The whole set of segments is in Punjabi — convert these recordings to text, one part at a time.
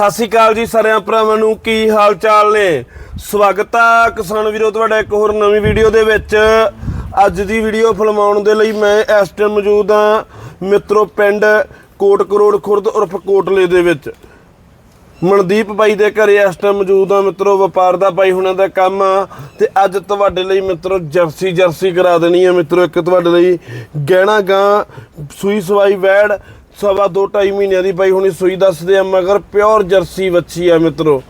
ਸਤਿ ਸ਼੍ਰੀ ਅਕਾਲ ਜੀ ਸਾਰਿਆਂ ਭਰਾਵਾਂ ਨੂੰ, ਕੀ ਹਾਲ ਚਾਲ ਨੇ? ਸਵਾਗਤ ਆ ਕਿਸਾਨ ਵੀਰੋ, ਤੁਹਾਡਾ ਇੱਕ ਹੋਰ ਨਵੀਂ ਵੀਡੀਓ ਦੇ ਵਿੱਚ। ਅੱਜ ਦੀ ਵੀਡੀਓ ਫਿਲਮਾਉਣ ਦੇ ਲਈ ਮੈਂ ਇਸ ਟਾਈਮ ਮੌਜੂਦ ਆ ਮਿੱਤਰੋ ਪਿੰਡ ਕੋਟ ਕਰੋੜ ਖੁਰਦ ਉਰਫ ਕੋਟਲੇ ਦੇ ਵਿੱਚ। ਮਨਦੀਪ ਬਾਈ ਦੇ ਘਰੇ ਇਸ ਟਾਈਮ ਮੌਜੂਦ ਆ ਮਿੱਤਰੋ, ਵਪਾਰ ਦਾ ਬਾਈ ਹੁਣਾਂ ਦਾ ਕੰਮ ਆ। ਤੇ ਅੱਜ ਤੁਹਾਡੇ ਲਈ ਮਿੱਤਰੋ ਜਰਸੀ ਜਰਸੀ ਕਰਾ ਦੇਣੀ ਆ ਮਿੱਤਰੋ, ਇੱਕ ਤੁਹਾਡੇ ਲਈ ਗਹਿਣਾ ਗਾਂ, ਸੂਈ ਸਵਾਈ ਵੈੜ ਸਵਾ ਦੋ ਢਾਈ ਮਹੀਨਿਆਂ ਦੀ ਬਾਈ, ਹੁਣੀ ਸੂਈ ਦੱਸਦੇ ਆ, ਮਗਰ ਪਿਓਰ ਜਰਸੀ ਵੱਛੀ ਆ ਮਿੱਤਰੋ।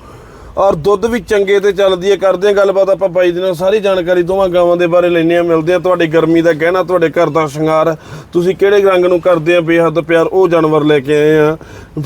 ਔਰ ਦੁੱਧ ਵੀ ਚੰਗੇ ਤੇ ਚੱਲਦੀ ਹੈ ਕਰਦੇ ਆ ਗੱਲਬਾਤ ਆਪਾਂ ਬਾਈ ਦੇ ਨਾਲ, ਸਾਰੀ ਜਾਣਕਾਰੀ ਦੋਵਾਂ ਗਾਵਾਂ ਦੇ ਬਾਰੇ ਲੈਣੇ ਆ, ਮਿਲਦੇ ਆ ਤੁਹਾਡੀ ਗਰਮੀ ਦਾ ਗਹਿਣਾ, ਤੁਹਾਡੇ ਘਰ ਦਾ ਸ਼ਿੰਗਾਰ। ਤੁਸੀਂ ਕਿਹੜੇ ਰੰਗ ਨੂੰ ਕਰਦੇ ਆ, ਬੇਹੱਦ ਪਿਆਰ, ਉਹ ਜਾਨਵਰ ਲੈ ਕੇ ਆਏ ਆ।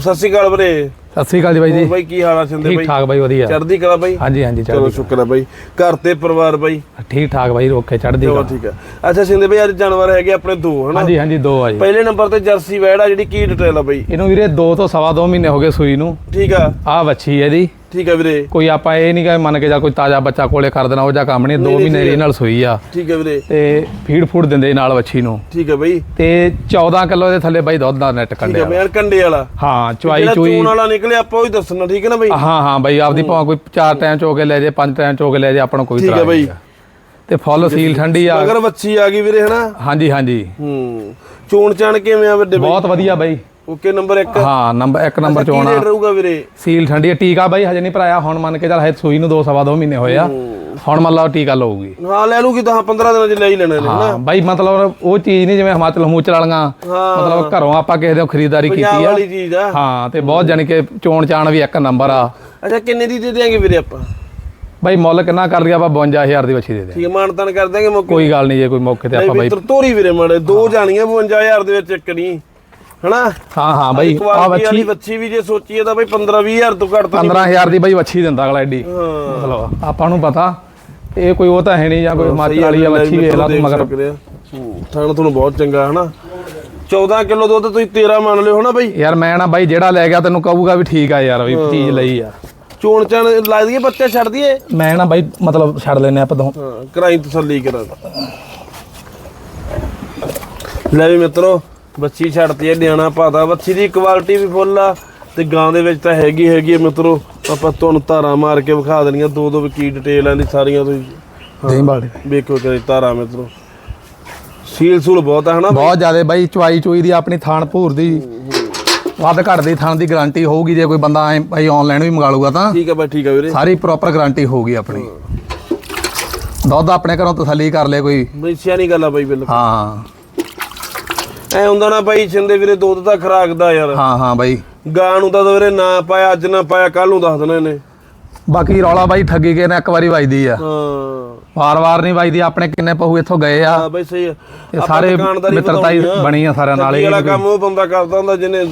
ਸਤਿ ਸ਼੍ਰੀ ਅਕਾਲ ਵੀਰੇ। ਸਤਿ ਸ੍ਰੀ ਅਕਾਲ ਜੀ ਬਾਈ ਹੋਰ ਜੀ ਬਾਈ ਕੀ ਹਾਲ ਆ ਸਿੰਦੇ ਠੀਕ ਬਾਈ? ਠਾਕ ਬਾਈ ਵਧੀਆ। ਚੜ੍ਹਦੀ ਕਲਾ ਬਾਈ? ਹਾਂਜੀ ਹਾਂਜੀ ਚਲੋ ਚੜ੍ਹਦੀ ਸ਼ੁਕਰ ਹੈ ਬਾਈ। ਘਰ ਤੇ ਪਰਿਵਾਰ ਬਾਈ? ਠੀਕ ਠਾਕ ਬਾਈ ਓਕੇ ਚੜ੍ਹਦੀ ਚਲੋ ਕਲਾ। ਠੀਕ ਹੈ ਅੱਛਾ ਸਿੰਦੇ ਬਾਈ ਅੱਜ ਜਾਨਵਰ ਹੈਗੇ ਆਪਣੇ ਦੋ ਹਨਾ? ਹਾਂਜੀ ਹਾਂਜੀ ਦੋ ਆ ਜੀ। ਪਹਿਲੇ ਨੰਬਰ ਤੇ ਜਰਸੀ ਵੈੜ ਆ ਜਿਹੜੀ ਕੀ ਡਿਟੇਲ ਆ ਬਾਈ? ਇਹਨੂੰ ਵੀਰੇ 2 ਤੋਂ ਸਵਾ ਦੋ ਮਹੀਨੇ ਹੋ ਗਏ ਸੂਈ ਨੂੰ। ਠੀਕ ਆ। ਆ ਵੱਛੀ ਹੈ ਜੀ ਠੀਕ ਆ ਵੀਰੇ। ਕੋਈ ਆਪਾਂ ਇਹ ਨਹੀਂ ਕਿ ਮੰਨ ਕੇ ਜਾ ਕੋਈ ਤਾਜ਼ਾ ਬੱਚਾ ਕੋਲੇ ਕਰ ਦੇਣਾ ਉਹ ਜਾਂ ਕੰਮ ਨਹੀਂ 2 ਨਹੀਂ, ਮਹੀਨੇ ਠੀਕ ਹੈ। ਨਾਲ ਸੂਈ ਆ। ਠੀਕ ਆ ਵੀਰੇ। ਤੇ ਫੀਡ ਫੂਡ ਦਿੰਦੇ ਨਾਲ ਵੱਛੀ ਨੂੰ। ਠੀਕ ਆ ਬਾਈ। ਤੇ 14 ਕਿਲੋ ਦੇ ਥੱਲੇ ਬਾਈ ਦੁੱਧ ਦਾ ਨੈਟ ਠੀਕ ਕੰਡਿਆ ਆ ਬਿਆਨ ਕੰਡੇ ਵਾਲਾ। ਹਾਂ ਚੁਆਈ ਚੂਈ। ਚੂਣ ਵਾਲਾ ਨਿਕਲਿਆ ਆਪਾਂ ਉਹ ਹੀ ਦੱਸਣਾ ਠੀਕ ਹੈ ਨਾ ਬਾਈ? ਹਾਂ ਹਾਂ ਬਾਈ ਆਪਦੀ ਭਾਵੇਂ ਕੋਈ ਚਾਰ ਟਾਈਮ ਚੋ ਕੇ ਲੈ ਜੇ ਪੰਜ ਟਾਈਮ ਚੋ ਕੇ ਲੈ ਜੇ ਆਪਾਂ ਨੂੰ ਕੋਈ ਠੀਕ ਹੈ ਬਾਈ। ਤੇ ਫੁੱਲ ਸੀਲ ਠੰਡੀ ਆ। ਮਗਰ ਵੱਛੀ ਆ ਗਈ ਵੀਰੇ ਹਨਾ? ਹਾਂਜੀ ਹਾਂਜੀ। ਹੂੰ। ਚੋਣ ਚਾਣ ਕਿਵੇਂ ਆ ਵੱਡੇ ਬਹੁਤ ਵਧੀਆ ਬਾਈ। ਓਕੇ ਨੰਬਰ 1 ਹਾਂ ਨੰਬਰ ਇੱਕ ਨੰਬਰ ਚੋਣ ਆ। ਰੇਟ ਰਹੂਗਾ ਵੀਰੇ? ਸੀਲ ਠੰਡੀ ਆ, ਟੀਕਾ ਬਾਈ ਹਜੇ ਨਹੀਂ ਭਰਾਇਆ ਹੁਣ ਮੰਨ ਕੇ ਚੱਲ ਹਜੇ ਸੂਈ ਨੂੰ 2 ਸਵਾ 2 ਮਹੀਨੇ ਹੋਏ ਆ। ਹੁਣ ਮੰਨ ਲਾ ਟੀਕਾ ਲਊਗੀ। ਹਾਂ ਲੈ ਲੂਗੀ ਤਾਂ 15 ਦਿਨਾਂ ਚ ਲੈ ਹੀ ਲੈਣਾ ਨੇ ਹਾਂ ਬਾਈ ਮਤਲਬ ਉਹ ਚੀਜ਼ ਨਹੀਂ ਜਿਵੇਂ ਹਿਮਾਚਲ ਹਮੂਚਲ ਵਾਲੀਆਂ ਹਾਂ। ਮਤਲਬ ਘਰੋਂ ਆਪਾਂ ਕਿਸੇ ਦੇ ਖਰੀਦਦਾਰੀ ਕੀਤੀ ਆ। ਹਾਂ ਤੇ ਬਹੁਤ ਜਾਣੀ ਕਿ ਚੋਣ ਚਾਣ ਵੀ ਇੱਕ ਨੰਬਰ ਆ। ਅੱਛਾ ਕਿੰਨੇ ਦੀ ਦੇ ਦਿਆਂਗੇ ਵੀਰੇ ਆਪਾਂ? ਬਾਈ ਮੁੱਲ ਕਿੰਨਾ ਕਰ ਲਿਆ ਆਪਾਂ 52000 ਦੀ ਵੱਛੀ ਦੇ ਦੇ ਠੀਕ ਹੈ ਮਾਨਤਾਨ ਕਰ ਦਾਂਗੇ ਮੌਕੇ ਕੋਈ ਗੱਲ ਨਹੀਂ ਜੇ ਕੋਈ ਮੌਕੇ ਤੇ ਆਪਾਂ ਬਾਈ ਤੋਰੀ ਵੀਰੇ ਮਾੜੇ ਦੋ ਜਾਣੀਆਂ 52000 ਦੇ ਵਿੱਚ ਇੱਕ ਨਹੀਂ। ਹਨਾ? ਹਾਂ ਹਾਂ ਬਾਈ ਆ ਵੱਛੀ। ਬੱਚੀ ਵੀ ਜੇ ਸੋਚੀਏ ਤਾਂ ਬਈ 15 20000 ਤੋਂ ਘੱਟ ਤਾਂ ਨਹੀਂ 15000 ਦੀ ਬਾਈ ਵੱਛੀ ਦਿੰਦਾ ਅਗਲਾ ਐਡੀ। ਮਤਲਬ ਆਪਾਂ ਨੂੰ ਪਤਾ ਇਹ ਕੋਈ ਉਹ ਤਾਂ ਹੈ ਨਹੀਂ ਜਾਂ ਕੋਈ ਹਿਮਾਚਲ ਵਾਲੀ ਆ ਵੱਛੀ ਵੇਖ ਲਾ ਤੂੰ ਮਗਰ। ਥਾਣਾ ਤੁਹਾਨੂੰ ਬਹੁਤ ਚੰਗਾ ਹਨਾ? 14 ਕਿਲੋ ਦੁੱਧ ਤੁਸੀਂ 13 ਮੰਨ ਲਿਓ ਹਨਾ ਬਈ? ਯਾਰ ਮੈਂ ਨਾ ਬਾਈ ਜਿਹੜਾ ਲੈ ਗਿਆ ਤੈਨੂੰ ਕਹੂਗਾ ਵੀ ਠੀਕ ਆ ਯਾਰ ਵੀ ਚੀਜ਼ ਲਈ ਆ। ਚੋਣ ਚਾਣ ਲਾ ਦਈਏ ਬੱਚੇ ਛੱਡ ਦਈਏ? ਮੈਂ ਨਾ ਬਾਈ ਮਤਲਬ ਛੱਡ ਲੈਨੇ ਆਪਾਂ ਤੋਂ ਕਰਾਈ ਤਸੱਲੀ ਕਰਾ ਲੈ ਵੀ ਮਿੱਤਰੋ ਬੱਚੀ ਛੱਡਤੀ ਹੈ ਨਿਆਣਾ ਪਾਤਾ। ਬੱਚੀ ਦੀ ਕੁਆਲਿਟੀ ਵੀ ਫੁੱਲ ਆ ਤੇ ਗਾਂ ਦੇ ਵਿੱਚ ਤਾਂ ਹੈਗੀ ਹੈਗੀ ਆ ਮਿੱਤਰੋ। ਆਪਾਂ ਤੁਹਾਨੂੰ ਧਾਰਾਂ ਮਾਰ ਕੇ ਵਿਖਾ ਦੇਣੀਆਂ ਦੋ ਦੋ ਕੀ ਡਿਟੇਲ ਆਂ ਦੀ ਸਾਰੀਆਂ ਤੁਸੀਂ। ਦੇਈ ਬਾੜੇ ਵੇਖੋ ਕਿ ਧਾਰਾਂ ਮਿੱਤਰੋ। ਸੀਲ ਸੂਲ ਬਹੁਤ ਆ ਹਨਾ ਬਹੁਤ ਜ਼ਿਆਦਾ ਬਾਈ ਚੁਆਈ ਚੁਈ ਦੀ ਆਪਣੀ ਥਾਣ ਭੂਰ ਦੀ। ਵੱਧ ਘੱਟ ਦੀ ਥਾਣ ਦੀ ਗਾਰੰਟੀ ਹੋਊਗੀ ਜੇ ਕੋਈ ਬੰਦਾ ਐ ਭਾਈ ਆਨਲਾਈਨ ਵੀ ਮੰਗਾ ਲੂਗਾ ਤਾਂ। ਠੀਕ ਆ ਬਈ ਠੀਕ ਆ ਵੀਰੇ। ਸਾਰੀ ਪ੍ਰੋਪਰ ਗਾਰੰਟੀ ਹੋਊਗੀ ਆਪਣੀ। ਦੁੱਧ ਆਪਣੇ ਘਰੋਂ ਤਸੱਲੀ ਕਰ ਲੈ ਕੋਈ। ਬਈ ਸਿਆਣੀ ਗੱਲ ਆ ਬਾਈ ਬਿਲਕੁਲ। ਹਾਂ। ਐ ਹੁੰਦਾ ਨਾ ਬਾਈ ਛਿੰਦੇ ਵੀਰੇ ਦੁੱਧ ਦਾ ਖਰਾਕ ਦਾ ਯਾਰ। ਹਾਂ ਹਾਂ ਬਾਈ। ਗਾਂ ਨੂੰ ਤਾਂ ਵੀਰੇ ਨਾ ਪਾਇਆ ਅੱਜ ਨਾ ਪਾਇਆ ਕੱਲ ਨੂੰ ਦੱਸ ਦੇਣਾ ਇਹਨੇ ਬਾਕੀ ਰੌਲਾ ਬਾਈ ਠੱਗੀ ਕੇ ਨੇ ਇੱਕ ਵਾਰੀ ਵੱਜਦੀ ਆ। ਹਾਂ। ਵਾਰ-ਵਾਰ ਨਹੀਂ ਵੱਜਦੀ ਆਪਣੇ ਕਿੰਨੇ ਪਹੂ ਇੱਥੋਂ ਗਏ ਆ। ਹਾਂ ਬਈ ਸਹੀ ਇਹ ਸਾਰੇ ਮਿੱਤਰਤਾ ਹੀ। ਬਣੀ ਆ ਸਾਰਿਆਂ ਨਾਲ ਇਹ ਕੰਮ ਉਹ ਬੰਦਾ ਕਰਦਾ ਹੁੰਦਾ ਜਿਹਨੇ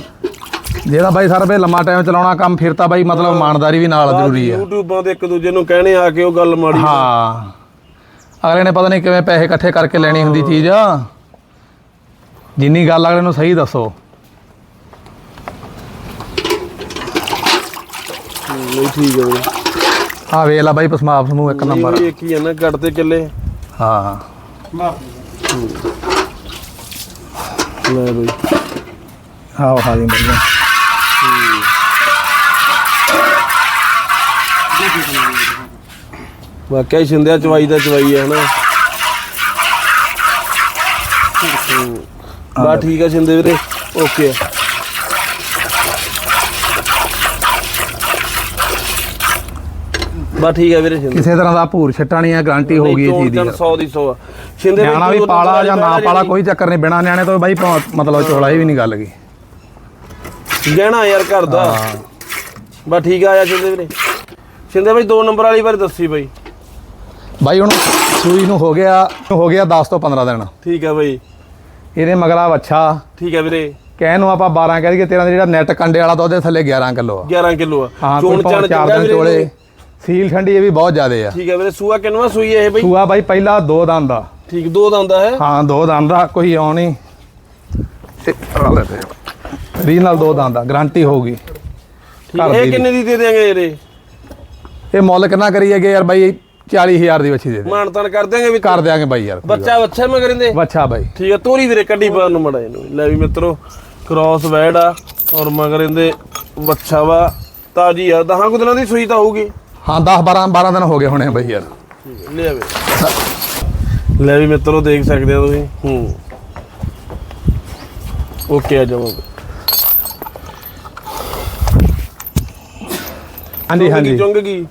ਜਿਹੜਾ ਬਾਈ ਸਰ ਬੇ ਲੰਮਾ ਟਾਈਮ ਚਲਾਉਣਾ ਕੰਮ ਫਿਰ ਤਾਂ ਬਾਈ ਮਤਲਬ ਇਮਾਨਦਾਰੀ ਵੀ ਨਾਲ ਜ਼ਰੂਰੀ ਆ। ਯੂਟਿਊਬਾਂ ਤੇ ਇੱਕ ਦੂਜੇ ਨੂੰ ਕਹਿਣੇ ਆ ਕੇ ਉਹ ਗੱਲ ਮਾੜੀ ਹਾਂ। ਅਗਲੇ ਨੇ ਪਤਾ ਨਹੀਂ ਕਿਵੇਂ ਪੈਸੇ ਇਕੱਠੇ ਕਰਕੇ ਲੈਣੀ ਹੁੰਦੀ ਚੀਜ਼। ਜਿੰਨੀ ਗੱਲ ਅਗਲੇ ਨੂੰ ਸਹੀ ਦੱਸੋ। ਨਹੀਂ ਠੀਕ ਹੈ ਬਈ ਆ ਵੇਖ ਲਾ ਬਾਈ ਪਸਮਾਪ ਸਮੂਹ ਇੱਕ ਨੰਬਰ ਇਹ ਕੀ ਹੈ ਨਾ ਕੱਟਦੇ ਕਿੱਲੇ। ਹਾਂ। ਲੈ ਬਈ। ਆਹ ਖਾ ਲਈ ਬੜੀਆਂ ਵਾਕਿਆ ਹੀ ਸਿੰਧਿਆ ਚਵਾਈ ਦਾ ਚਵਾਈ ਹੈ ਹਨਾ। ਬਾ ਠੀਕ ਹੈ ਸਿੰਦੇ ਵੀਰੇ ਓਕੇ। ਆ। ਬਾ ਠੀਕ ਹੈ ਵੀਰੇ ਸਿੰਦੇ ਕਿਸੇ ਤਰ੍ਹਾਂ ਦਾ ਭੂਰ ਛੱਟਾ ਨਹੀਂ ਹੈ ਗਾਰੰਟੀ ਹੋਊਗੀ ਇਹ ਚੀਜ਼ ਦੀ 100 ਦੀ 100 ਆ। ਸਿੰਦੇ ਨਿਆਣਾ ਵੀ ਪਾਲਾ ਜਾਂ ਨਾ ਪਾਲਾ ਕੋਈ ਚੱਕਰ ਨਹੀਂ ਬਿਨਾ ਨਿਆਣੇ ਤੋਂ ਬਾਈ ਭਾਵੇਂ ਮਤਲਬ ਚੋਲਾ ਹੀ ਵੀ ਨਹੀਂ ਗੱਲ ਕੀ। ਗਹਿਣਾ ਯਾਰ ਘਰ ਦਾ। ਬਾ ਠੀਕ ਆ ਆ ਸਿੰਦੇ ਵੀਰੇ। ਸਿੰਦੇ ਬਾਈ ਦੋ ਨੰਬਰ ਵਾਲੀ ਬਾਰੇ ਦੱਸੀ ਬਾਈ। ਬਾਈ ਹੁਣ ਸੂਈ ਨੂੰ ਹੋ ਗਿਆ ਹੋ ਗਿਆ 10 ਤੋਂ 15 ਦਿਨ। ਠੀਕ ਹੈ ਬਾਈ। ਇਹਦੇ ਮਗਲਾ ਵੱਛਾ। ਠੀਕ ਹੈ ਵੀਰੇ। ਕਹਿਣ ਨੂੰ ਆਪਾਂ 12 ਕਹਿ ਦਈਏ ਤੇਰਾ ਜਿਹੜਾ ਨੈਟ ਕੰਡੇ ਵਾਲਾ ਤਾਂ ਉਹਦੇ ਥੱਲੇ 11 ਕਿਲੋ ਆ। 11 ਕਿਲੋ ਆ। ਕੋਈ ਭਾਵੇਂ ਚਾਰ ਦਿਨ ਚੋਲੇ। ਸੀਲ ਠੰਡੀ ਇਹ ਵੀ ਬਹੁਤ ਜ਼ਿਆਦੇ ਆ। ਠੀਕ ਹੈ ਵੀਰੇ ਸੂਆ ਕਿੰਨਵਾ ਸੂਈ ਇਹ ਬਾਈ? ਸੂਆ ਬਾਈ ਪਹਿਲਾ ਦੋ ਦੰਦ ਦਾ ਠੀਕ ਦੋ ਦਾ ਹੁੰਦਾ ਹੈ ਹਾਂ ਦੋ ਦੰਦ ਦਾ ਕੋਈ ਆਉ ਨਹੀਂ। ਰੀਜਨਲ ਦੋ ਦੰਦ ਦਾ ਗਾਰੰਟੀ ਹੋਊਗੀ। ਇਹ ਕਿੰਨੇ ਦੀ ਦੇ ਦੇਾਂਗੇ ਇਹਦੇ ਇਹ ਮੁੱਲ ਕਿੰਨਾ ਕਰੀਏਗੇ ਯਾਰ ਬਾਈ? 40000 ਦੀ ਵੱਛੀ ਦੇ ਦੇ। ਮਾਨਤਾਨ ਕਰ ਦਿਆਂਗੇ ਵੀ ਕਰ ਦਿਆਂਗੇ ਬਾਈ ਯਾਰ ਬੱਚਾ ਬੱਚਾ ਮੈਂ ਕਰਿੰਦੇ ਵੱਛਾ ਬਾਈ। ਠੀਕ ਹੈ ਤੋਰੀ ਵੀਰੇ ਕੱਢੀ ਬਾਹਰ ਨੂੰ ਮੜਾ ਇਹਨੂੰ। ਲੈ ਵੀ ਮਿੱਤਰੋ ਕ੍ਰਾਸ ਵੈੜ ਆ ਔਰ ਮਗਰ ਇਹਦੇ ਵੱਛਾ ਵਾ। ਤਾਜੀ ਆ ਦਹਾਂ ਕੁ ਦਿਨਾਂ ਦੀ ਸੂਈ ਤਾਂ ਹੋਊਗੀ। ਹਾਂ 10 12 12 ਦਿਨ ਹੋ ਗਏ ਹੋਣੇ ਬਈ ਯਾਰ। ਲੈ ਆਵੇ ਲੈ ਵੀ ਮਿੱਤਰੋ ਦੇਖ ਸਕਦੇ ਹੋ ਤੁਸੀਂ। ਹੂੰ। ਓਕੇ ਆ ਜਾਓ। ਹਾਂਜੀ ਹਾਂਜੀ। ਚੁੰਗ ਗਈ।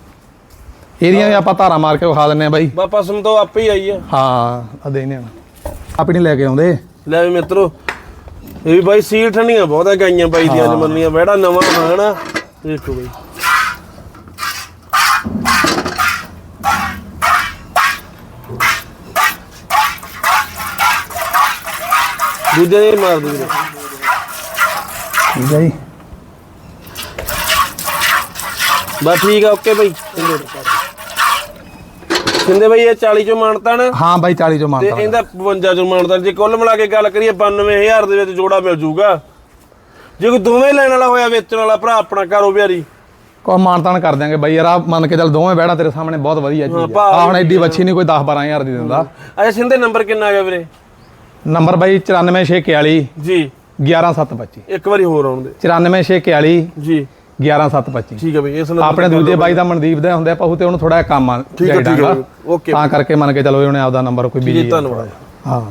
ਇਹਦੀਆਂ ਵੀ ਆਪਾਂ ਧਾਰਾਂ ਮਾਰ ਕੇ ਵਿਖਾ ਦਿੰਨੇ ਆ ਬਾਈ। ਵਾਪਸ ਨੂੰ ਤਾਂ ਆਪੇ ਹੀ ਆਈ ਆ। ਹਾਂ ਆ ਦੇਨੇ ਆ। ਆਪੇ ਨਹੀਂ ਲੈ ਕੇ ਆਉਂਦੇ। ਲੈ ਵੀ ਮਿੱਤਰੋ ਇਹ ਵੀ ਬਾਈ ਸੀਲ ਠੰਡੀਆਂ ਬਹੁਤ ਆ ਗਾਈਆਂ ਬਾਈ ਦੀਆਂ ਜਮੰਨੀਆਂ। ਬੈੜਾ ਨਵਾਂ ਹੋਣਾ ਦੇਖੋ ਬਾਈ। ਦੂਜੇ ਦੇ ਮਾਰ ਦੇ। ਵੀਰੇ ਠੀਕ ਹੈ ਜੀ ਬਸ ਠੀਕ ਆ ਓਕੇ ਬਾਈ। ਸਿੰਦੇ ਬਾਈ ਇਹ 40 ਚੋਂ ਮਾਨਤਾ ਨਾ। ਹਾਂ ਬਾਈ 40 ਚੋਂ ਤੇ ਮਾਨਤਾ ਇਹਦਾ 52 ਚੋਂ ਮਾਨਤਾ। ਜੇ ਕੁੱਲ ਮਿਲਾ ਕੇ ਗੱਲ ਕਰੀਏ 92000 ਦੇ ਵਿੱਚ ਜੋੜਾ ਮਿਲ ਜੂਗਾ। ਜੇ ਕੋਈ ਦੋਵੇਂ ਲੈਣ ਵਾਲਾ ਹੋਇਆ ਵੇਚਣ ਵਾਲਾ ਭਰਾ ਆਪਣਾ ਘਰੋਂ ਬਿਹਾਰੀ ਕੋ ਮਾਨਤਾਨ ਕਰ ਦਿਆਂਗੇ ਬਾਈ ਯਾਰ ਆ ਮੰਨ ਕੇ ਚੱਲ ਦੋਵੇਂ ਬਹਿਣਾ ਤੇਰੇ ਸਾਹਮਣੇ ਬਹੁਤ ਵਧੀਆ ਚੀਜ਼ ਆ। ਹੁਣ ਐਡੀ ਵੱਛੀ ਨਹੀਂ ਕੋਈ 10 12000 ਦੀ ਦਿੰਦਾ। ਅੱਛਾ ਸਿੰਦੇ ਨੰਬਰ ਕਿੰਨਾ ਆ ਗਿਆ ਵੀਰੇ? ਨੰਬਰ ਬਾਈ 94641 ਜੀ। 11725 ਇੱਕ ਵਾਰੀ ਹੋਰ ਆਉਣ ਦੇ। 94641 ਜੀ। 11725 ਠੀਕ ਹੈ ਬਈ ਇਸ ਨਾਲ ਆਪਣੇ ਦੂਜੇ ਬਾਈ ਦਾ ਮਨਦੀਪ ਦਾ ਹੁੰਦੇ ਪਹੂ ਤੇ ਉਹਨੂੰ ਥੋੜਾ ਕੰਮ ਆ ਠੀਕ ਹੈ, ਠੀਕ ਹੈ। ਓਕੇ ਤਾਂ ਕਰਕੇ ਮੰਨ ਕੇ ਚਲੋ ਉਹਨੇ ਆਪਦਾ ਨੰਬਰ ਕੋਈ ਜੀ ਬਿਜ਼ੀ ਧੰਨਵਾਦ। ਹਾਂ।